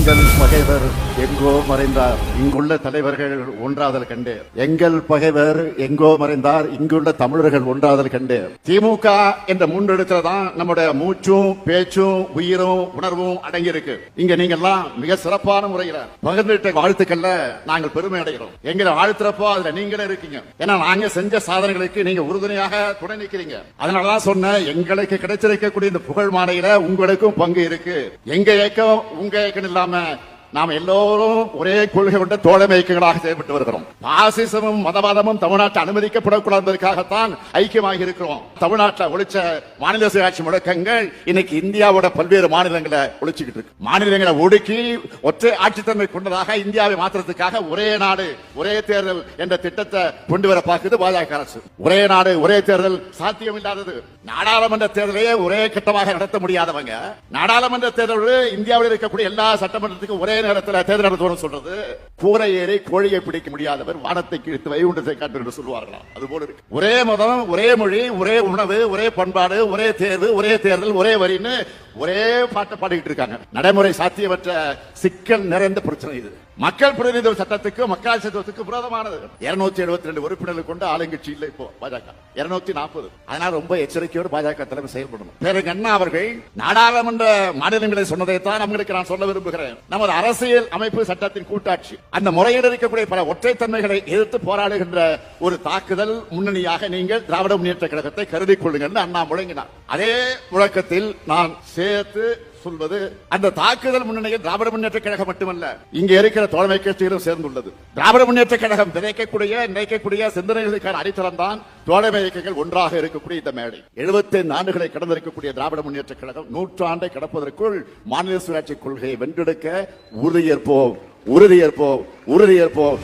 எங்கள் பகைவர் எங்கோ மறைந்தார். இங்குள்ள தலைவர்கள் ஒன்றாதல் கண்டு எங்கள் பகைவர் எங்கோ மறைந்தார். இங்குள்ள தமிழர்கள் ஒன்றாதல் கண்டு திமுக என்ற முன்னெடுத்துல தான் நம்முடைய மூச்சும் பேச்சும் உயிரும் உணர்வும் அடங்கியிருக்கு. இங்க நீங்க எல்லாம் மிக சிறப்பான முறையில பகிர்ந்துட்ட வாழ்த்துக்கள்ல நாங்கள் பெருமை அடைகிறோம். எங்களை வாழ்த்துறப்போ அதுல நீங்களே இருக்கீங்க. ஏன்னா நாங்க செஞ்ச சாதனைகளுக்கு நீங்க உறுதுணையாக துணை நிக்கிறீங்க. அதனாலதான் சொன்ன எங்களுக்கு கிடைச்சிருக்கக்கூடிய இந்த புகழ் மாலையில உங்களுக்கும் பங்கு இருக்கு. எங்க இயக்கம் உங்க இயக்கம் இல்லாம இல்லாமல் நாம் எல்லோரும் ஒரே கொள்கை கொண்ட தோழமை இயக்கங்களாக செயல்பட்டு வருகிறோம். பாசிசமும் மதவாதமும் தமிழ்நாட்டில் அனுமதிக்கப்படக்கூடாது என்பதற்காகத்தான் ஐக்கியமாக இருக்கிறோம் தமிழ்நாட்டில் ஒழிச்ச மாநில சுயாட்சி முழக்கங்கள் இன்னைக்கு இந்தியாவோட பல்வேறு மாநிலங்களை ஒழிச்சுக்கிட்டு இருக்கு. மாநிலங்களை ஒடுக்கி ஒற்றை ஆட்சித்தன்மை கொண்டதாக இந்தியாவை மாற்றுறதுக்காக ஒரே நாடு ஒரே தேர்தல் என்ற திட்டத்தை கொண்டு வர பார்க்குது பாஜக அரசு. ஒரே நாடு ஒரே தேர்தல் சாத்தியம் இல்லாதது நாடாளுமன்ற தேர்தலையே ஒரே கட்டமாக நடத்த முடியாதவங்க. நாடாளுமன்ற தேர்தல் இந்தியாவில் இருக்கக்கூடிய எல்லா சட்டமன்றத்துக்கும் ஒரே நேரத்தில் தேர்தல் நடத்தணும் சொல்றது கூரை ஏறி கோழியை பிடிக்க முடியாதவர் வானத்தை கிழித்து வைகுண்டத்தை காட்டு என்று சொல்லுவார்களாம். அது போல இருக்கு. ஒரே மதம் ஒரே மொழி ஒரே உணவு ஒரே பண்பாடு ஒரே தேர்வு ஒரே தேர்தல் ஒரே வரின்னு ஒரே பாட்டை பாடிக்கிட்டு இருக்காங்க. நடைமுறை சாத்தியமற்ற சிக்கல் நிறைந்த பிரச்சனை இது. மக்கள் பிரதிநிதி சட்டத்துக்கு மக்கள் சட்டத்துக்கு விரோதமானது. இருநூத்தி எழுபத்தி ரெண்டு உறுப்பினர்கள் கொண்டு ஆளுங்கட்சி இல்லை இப்போ பாஜக. இருநூத்தி நாற்பது. அதனால ரொம்ப எச்சரிக்கையோடு பாஜக தலைமை செயல்படணும். பிறகு அண்ணா அவர்கள் நாடாளுமன்ற மாநிலங்களை சொன்னதைத்தான் நம்மளுக்கு நான் சொல்ல விரும்புகிறேன். நமது அரசியல் அமைப்பு சட்டத்தின் கூட்டாட்சி. அந்த முறையில் இருக்கக்கூடிய பல ஒற்றைத்தன்மைகளை எதிர்த்து போராடுகின்ற ஒரு தாக்குதல் முன்னணியாக நீங்கள் திராவிட முன்னேற்ற கழகத்தை கருதி கொள்ளுங்கள் அண்ணா முழங்கினார். அதே முழக்கத்தில் நான் சேர்த்து சொல்வது அந்த தாக்குதல் முன்னணியில் திராவிட முன்னேற்ற கழகம் மட்டுமல்ல இங்க இருக்கிற தோழமை கட்சியிலும் சேர்ந்துள்ளது. திராவிட முன்னேற்ற கழகம் விதைக்கக்கூடிய நினைக்கக்கூடிய சிந்தனைகளுக்கான அடித்தளம் தான் தோழமை இயக்கங்கள் ஒன்றாக இருக்கக்கூடிய இந்த மேடை. 75 ஆண்டுகளை கடந்திருக்கக்கூடிய திராவிட முன்னேற்ற கழகம் நூற்றாண்டை கடப்பதற்குள் மாநில சுயாட்சி கொள்கையை வென்றெடுக்க உறுதியேற்போம் உறுதியேற்போம் உறுதியேற்போம்.